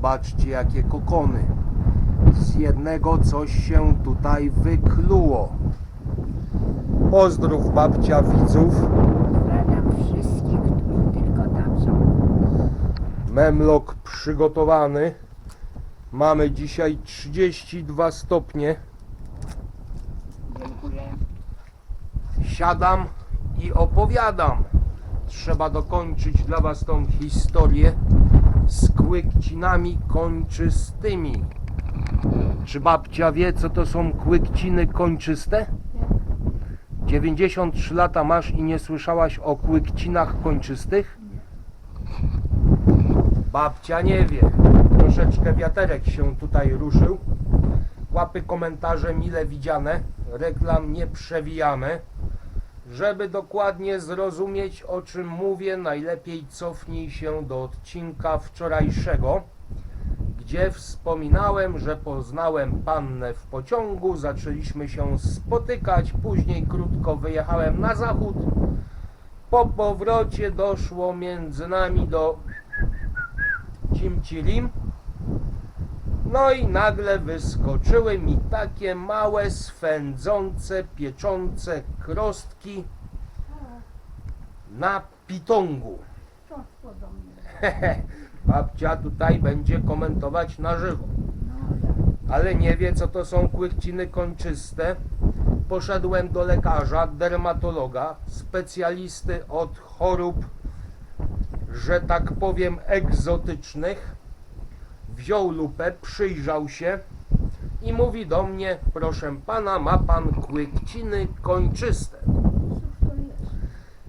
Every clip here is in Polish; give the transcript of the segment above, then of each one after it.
Zobaczcie jakie kokony. Z jednego coś się tutaj wykluło. Pozdrów babcia widzów. Pozdrawiam wszystkich, którzy tylko tam są. Memlok przygotowany. Mamy dzisiaj 32 stopnie. Dziękuję. Siadam i opowiadam. Trzeba dokończyć dla Was tą historię kłykcinami kończystymi. Czy babcia wie, co to są kłykciny kończyste? 93 lata masz i nie słyszałaś o kłykcinach kończystych? Babcia nie wie. Troszeczkę wiaterek się tutaj ruszył. Łapy komentarze mile widziane. Reklam nie przewijamy. Żeby dokładnie zrozumieć o czym mówię, najlepiej cofnij się do odcinka wczorajszego, gdzie wspominałem, że poznałem pannę w pociągu, zaczęliśmy się spotykać, później krótko wyjechałem na zachód. Po powrocie doszło między nami do Cimcilim. No i nagle wyskoczyły mi takie małe, swędzące, pieczące krostki na pitongu. Babcia tutaj będzie komentować na żywo, ale nie wie co to są kłykciny kończyste. Poszedłem do lekarza, dermatologa, specjalisty od chorób, że tak powiem, egzotycznych. Wziął lupę, przyjrzał się i mówi do mnie, proszę pana, ma pan kłykciny kończyste.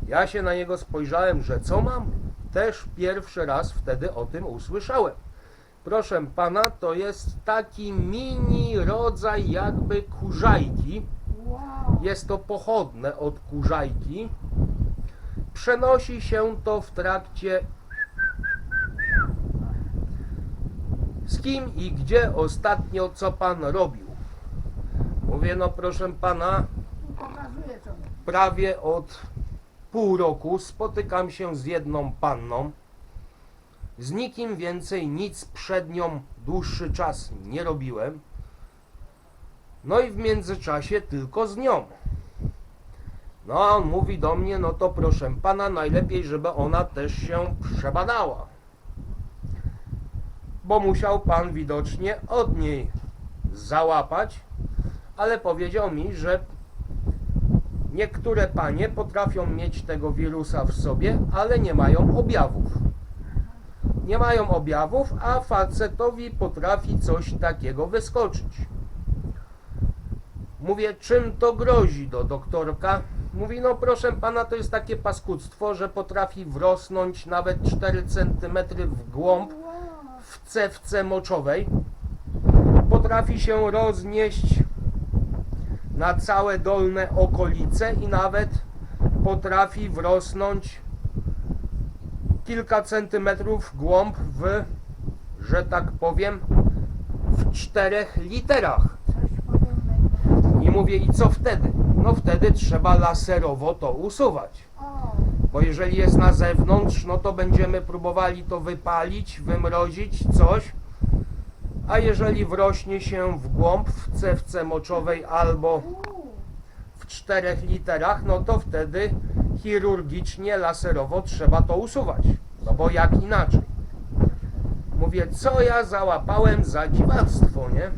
Ja się na niego spojrzałem, że co mam? Też pierwszy raz wtedy o tym usłyszałem. Proszę pana, to jest taki mini rodzaj jakby kurzajki. Jest to pochodne od kurzajki. Przenosi się to w trakcie. Z kim i gdzie ostatnio co pan robił? Mówię, no proszę pana, prawie od pół roku spotykam się z jedną panną. Z nikim więcej nic przed nią dłuższy czas nie robiłem. No i w międzyczasie tylko z nią. No a on mówi do mnie, no to proszę pana, najlepiej, żeby ona też się przebadała. Bo musiał pan widocznie od niej załapać, ale powiedział mi, że Niektóre panie potrafią mieć tego wirusa w sobie, ale nie mają objawów. Nie mają objawów, a facetowi potrafi coś takiego wyskoczyć. Mówię, czym to grozi do doktorka? Mówi, no proszę pana, to jest takie paskudztwo, że potrafi wrosnąć nawet 4 cm w głąb. W cewce moczowej. Potrafi się roznieść na całe dolne okolice i nawet potrafi wrosnąć kilka centymetrów głąb w, że tak powiem, w czterech literach. I mówię, i co wtedy? No wtedy trzeba laserowo to usuwać. Bo jeżeli jest na zewnątrz, no to będziemy próbowali to wypalić, wymrozić coś. A jeżeli wrośnie się w głąb w cewce moczowej albo w czterech literach, no to wtedy chirurgicznie, laserowo trzeba to usuwać. No bo jak inaczej? Mówię, co ja załapałem za dziwactwo, nie?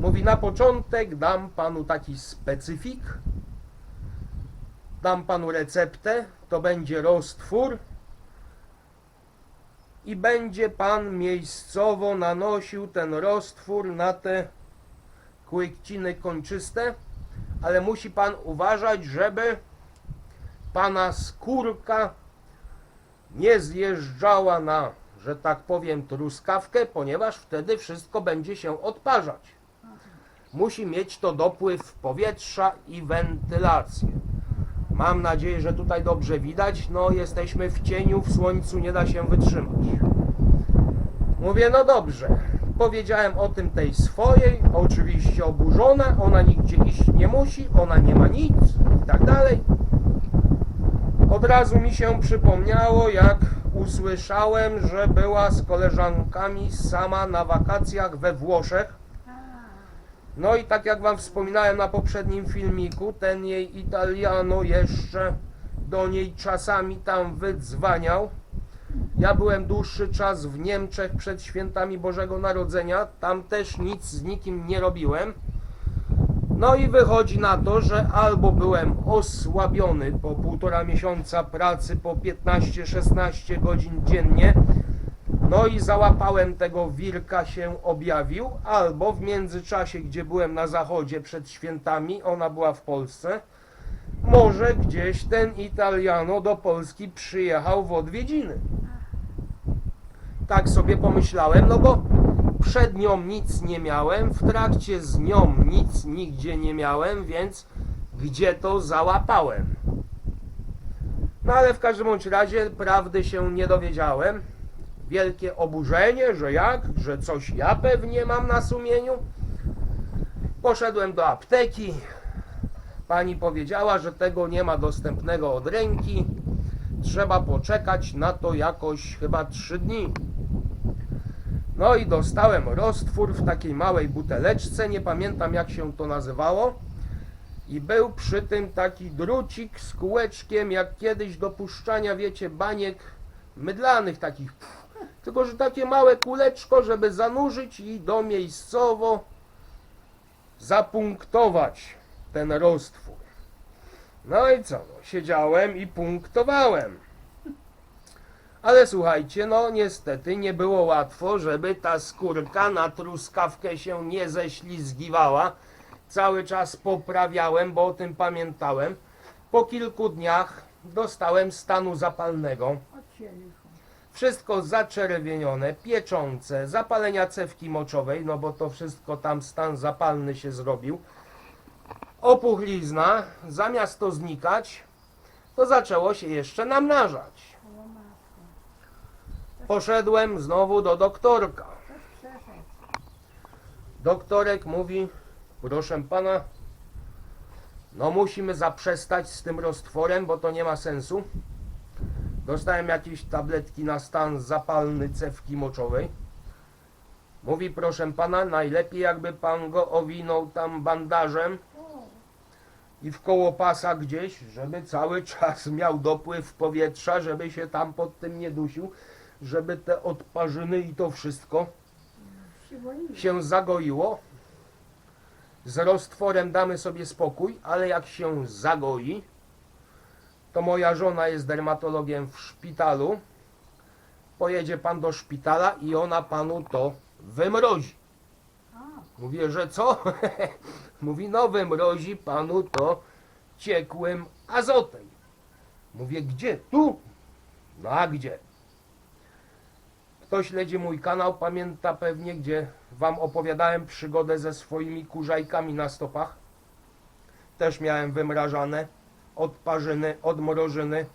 Mówi, na początek dam panu taki specyfik, dam panu receptę, to będzie roztwór i będzie pan miejscowo nanosił ten roztwór na te kłykciny kończyste, ale musi pan uważać, żeby pana skórka nie zjeżdżała na, że tak powiem, truskawkę, ponieważ wtedy wszystko będzie się odparzać. Musi mieć to dopływ powietrza i wentylację. Mam nadzieję, że tutaj dobrze widać. No, jesteśmy w cieniu, w słońcu nie da się wytrzymać. Mówię, no dobrze. Powiedziałem o tym tej swojej, oczywiście oburzona, ona nigdzie iść nie musi, ona nie ma nic i tak dalej. Od razu mi się przypomniało, jak usłyszałem, że była z koleżankami sama na wakacjach we Włoszech. No i tak jak wam wspominałem na poprzednim filmiku, ten jej Italiano jeszcze do niej czasami tam wydzwaniał. Ja byłem dłuższy czas w Niemczech przed świętami Bożego Narodzenia, tam też nic z nikim nie robiłem. No i wychodzi na to, że albo byłem osłabiony po półtora miesiąca pracy po 15-16 godzin dziennie, no i załapałem tego wilka się objawił, albo w międzyczasie, gdzie byłem na zachodzie przed świętami, ona była w Polsce, może gdzieś ten Italiano do Polski przyjechał w odwiedziny. Tak sobie pomyślałem, no bo przed nią nic nie miałem, w trakcie z nią nic nigdzie nie miałem, więc gdzie to załapałem? No ale w każdym bądź razie prawdy się nie dowiedziałem. Wielkie oburzenie, że jak, że coś ja pewnie mam na sumieniu. Poszedłem do apteki. Pani powiedziała, że tego nie ma dostępnego od ręki. Trzeba poczekać na to jakoś chyba trzy dni. No i dostałem roztwór w takiej małej buteleczce, nie pamiętam jak się to nazywało. I był przy tym taki drucik z kółeczkiem, jak kiedyś do puszczania, wiecie, baniek mydlanych takich. Tylko, że takie małe kuleczko, żeby zanurzyć i domiejscowo zapunktować ten roztwór. No i co? No, siedziałem i punktowałem. Ale słuchajcie, no niestety nie było łatwo, żeby ta skórka na truskawkę się nie ześlizgiwała. Cały czas poprawiałem, bo o tym pamiętałem. Po kilku dniach dostałem stanu zapalnego. Wszystko zaczerwienione, pieczące, zapalenia cewki moczowej, no bo to wszystko tam stan zapalny się zrobił. Opuchlizna, zamiast to znikać, to zaczęło się jeszcze namnażać. Poszedłem znowu do doktorka. Doktorek mówi, proszę pana, no musimy zaprzestać z tym roztworem, bo to nie ma sensu. Dostałem jakieś tabletki na stan zapalny cewki moczowej. Mówi, proszę pana, najlepiej jakby pan go owinął tam bandażem i w koło pasa gdzieś, żeby cały czas miał dopływ powietrza, żeby się tam pod tym nie dusił, żeby te odparzyny i to wszystko się zagoiło. Z roztworem damy sobie spokój, ale jak się zagoi, to moja żona jest dermatologiem w szpitalu. Pojedzie pan do szpitala i ona panu to wymrozi. Mówię, że co? Mówi, no wymrozi panu to ciekłym azotem. Mówię, gdzie? Tu? No a gdzie? Kto śledzi mój kanał, pamięta pewnie, gdzie wam opowiadałem przygodę ze swoimi kurzajkami na stopach. Też miałem wymrażane odparzyny, odmrożyny.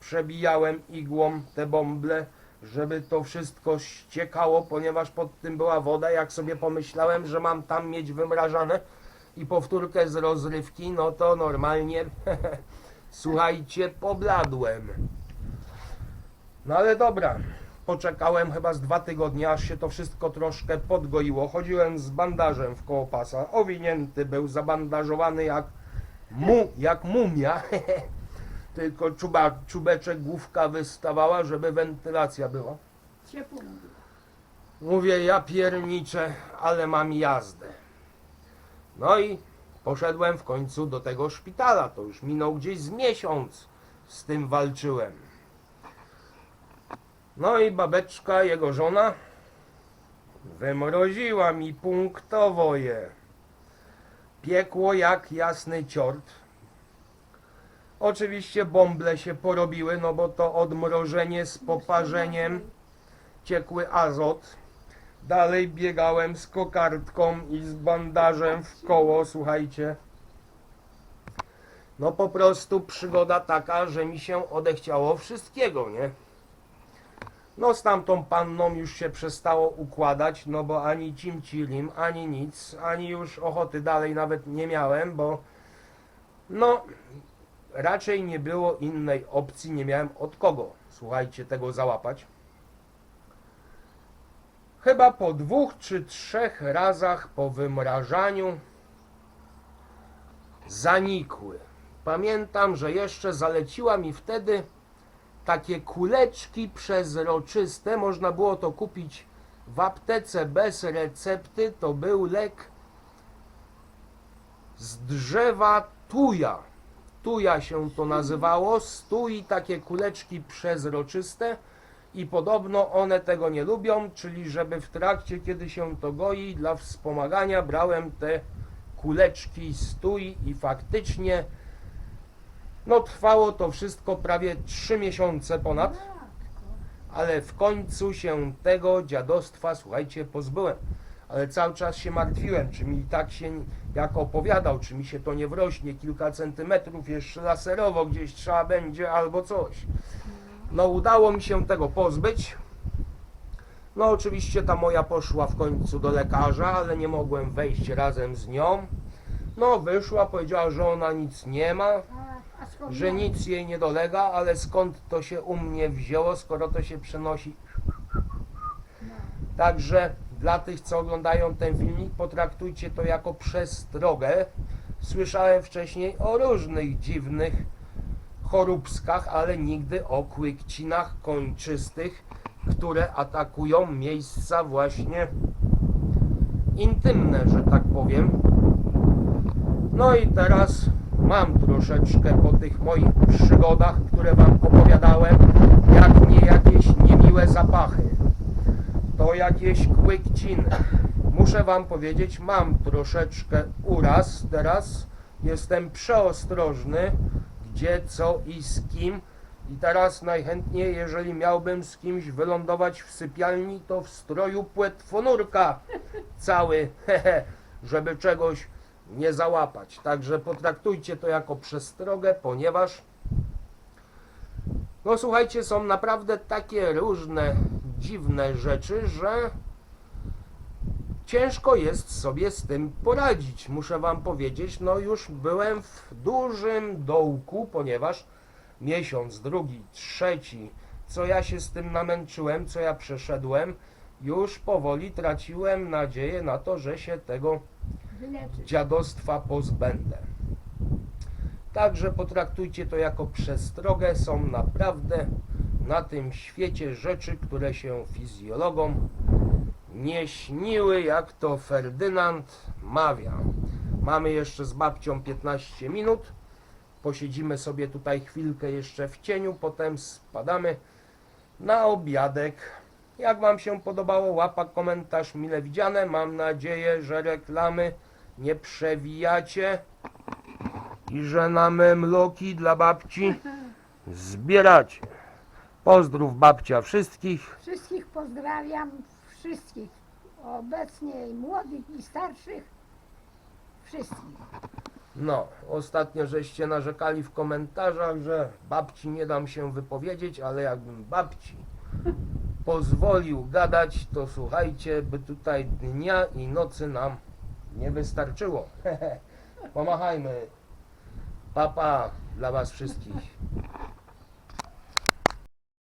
Przebijałem igłą te bąble, żeby to wszystko ściekało, ponieważ pod tym była woda. Jak sobie pomyślałem, że mam tam mieć wymrażane i powtórkę z rozrywki, no to normalnie, słuchajcie, pobladłem. No ale dobra, poczekałem chyba z dwa tygodnie, aż się to wszystko troszkę podgoiło. Chodziłem z bandażem w koło pasa, owinięty był, zabandażowany jak mu, jak mumia. Tylko czuba, czubeczek, główka wystawała, żeby wentylacja była. Ciepło mówię. Mówię, ja pierniczę, ale mam jazdę. No i poszedłem w końcu do tego szpitala. To już minął gdzieś z miesiąc. Z tym walczyłem. No i babeczka, jego żona, wymroziła mi punktowo je. Piekło jak jasny ciort. Oczywiście bąble się porobiły, no bo to odmrożenie z poparzeniem ciekły azot. Dalej biegałem z kokardką i z bandażem w koło, słuchajcie. No po prostu przygoda taka, że mi się odechciało wszystkiego, nie? No z tamtą panną już się przestało układać, no bo ani cimcilim, ani nic, ani już ochoty dalej nawet nie miałem, bo no raczej nie było innej opcji, nie miałem od kogo słuchajcie, tego załapać. Chyba po dwóch czy trzech razach po wymrażaniu zanikły. Pamiętam, że jeszcze zaleciła mi wtedy takie kuleczki przezroczyste. Można było to kupić w aptece bez recepty. To był lek z drzewa tuja. Tuja się to nazywało. Stój takie kuleczki przezroczyste i podobno one tego nie lubią, czyli żeby w trakcie, kiedy się to goi, dla wspomagania brałem te kuleczki stój i faktycznie no trwało to wszystko prawie 3 miesiące ponad, ale w końcu się tego dziadostwa, słuchajcie, pozbyłem. Ale cały czas się martwiłem, czy mi tak się, jak opowiadał, czy mi się to nie wrośnie kilka centymetrów jeszcze laserowo gdzieś trzeba będzie albo coś. No udało mi się tego pozbyć. No oczywiście ta moja poszła w końcu do lekarza, ale nie mogłem wejść razem z nią. No wyszła, powiedziała, że ona nic nie ma, że nic jej nie dolega, ale skąd to się u mnie wzięło, skoro to się przenosi. No. Także dla tych, co oglądają ten filmik, potraktujcie to jako przestrogę. Słyszałem wcześniej o różnych dziwnych choróbskach, ale nigdy o kłykcinach kończystych, które atakują miejsca właśnie intymne, że tak powiem. No i teraz mam troszeczkę po tych moich przygodach, które Wam opowiadałem, jak nie jakieś niemiłe zapachy, to jakieś kłykciny. Muszę Wam powiedzieć, mam troszeczkę uraz teraz, jestem przeostrożny, gdzie, co i z kim. I teraz najchętniej, jeżeli miałbym z kimś wylądować w sypialni, to w stroju płetwonurka cały, żeby czegoś nie załapać. Także potraktujcie to jako przestrogę, ponieważ no słuchajcie, są naprawdę takie różne dziwne rzeczy, że ciężko jest sobie z tym poradzić. Muszę wam powiedzieć, no już byłem w dużym dołku, ponieważ miesiąc, drugi, trzeci, co ja się z tym namęczyłem, co ja przeszedłem, już powoli traciłem nadzieję na to, że się tego. Dziadostwa pozbędę. Także potraktujcie to jako przestrogę. Są naprawdę na tym świecie rzeczy, które się fizjologom nie śniły, jak to Ferdynand mawia. Mamy jeszcze z babcią 15 minut. Posiedzimy sobie tutaj chwilkę jeszcze w cieniu, potem spadamy na obiadek. Jak Wam się podobało, łapa, komentarz mile widziane. Mam nadzieję, że reklamy nie przewijacie i że na memloki dla babci zbieracie. Pozdrów babcia wszystkich. Wszystkich pozdrawiam, wszystkich. Obecnie i młodych i starszych. Wszystkich. No, ostatnio żeście narzekali w komentarzach, że babci nie dam się wypowiedzieć, ale jakbym babci pozwolił gadać, to słuchajcie, by tutaj dnia i nocy nam nie wystarczyło. Pomachajmy. Papa dla was wszystkich.